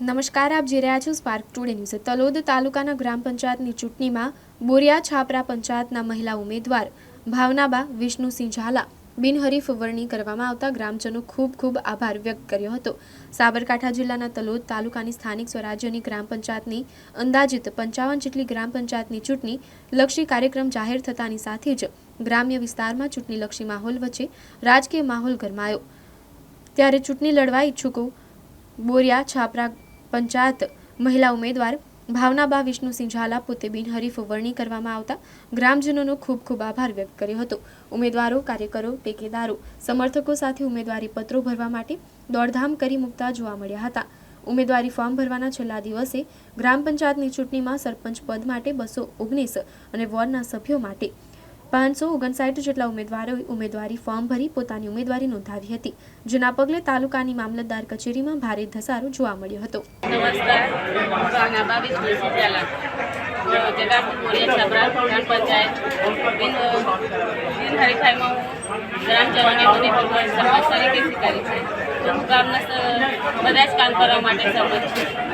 નમસ્કાર, આપ જોઈ રહ્યા છો સ્પાર્ક ટુડે ન્યૂઝ તલોદ તાલુકાના ગ્રામ પંચાયતની ચૂંટણીમાં બોરિયા છાપરા પંચાયતના મહિલા ઉમેદવાર ભાવનાબા વિષ્ણુસિંહ ઝાલા બિનહરીફ વરણી કરવામાં આવતા ગ્રામજનો ખૂબ ખૂબ આભાર વ્યક્ત કર્યો હતો. સાબરકાંઠા જિલ્લાના તલોદ તાલુકાની સ્થાનિક સ્વરાજ્યની ગ્રામ પંચાયતની અંદાજિત પંચાવન જેટલી ગ્રામ પંચાયતની ચૂંટણી લક્ષી કાર્યક્રમ જાહેર થતાની સાથે જ ગ્રામ્ય વિસ્તારમાં ચૂંટણીલક્ષી માહોલ વચ્ચે રાજકીય માહોલ ગરમાયો. ત્યારે ચૂંટણી લડવા ઈચ્છુકો બોરિયા છાપરા પંચાયત મહિલા ઉમેદવાર ભાવનાબા વિષ્ણુસિંહ ઝાલા પોતે બિનહરીફ વરણી કરવામાં આવતા ગ્રામજનોનો ખૂબ ખૂબ આભાર વ્યક્ત કર્યો હતો. ઉમેદવારો, કાર્યકરો, ટેકેદારો, સમર્થકો સાથે ઉમેદવારી પત્રો ભરવા માટે દોડધામ કરી મૂકતા જોવા મળ્યા હતા. ઉમેદવારી ફોર્મ ભરવાના છેલ્લા દિવસે ગ્રામ પંચાયતની ચૂંટણીમાં સરપંચ પદ માટે બસો ઓગણીસ અને વોર્ડના સભ્યો માટે પાંચસો ઓગણસાઠ જેટલા ઉમેદવારોએ ઉમેદવારી ફોર્મ ભરી પોતાની ઉમેદવારી નોંધાવી હતી. જેના પગલે તાલુકાની મામલતદાર કચેરીમાં ભારે ધસારો જોવા મળ્યો હતો. ગ્રામજનોની બધા જ કામ કરવા માટે સમજ છું.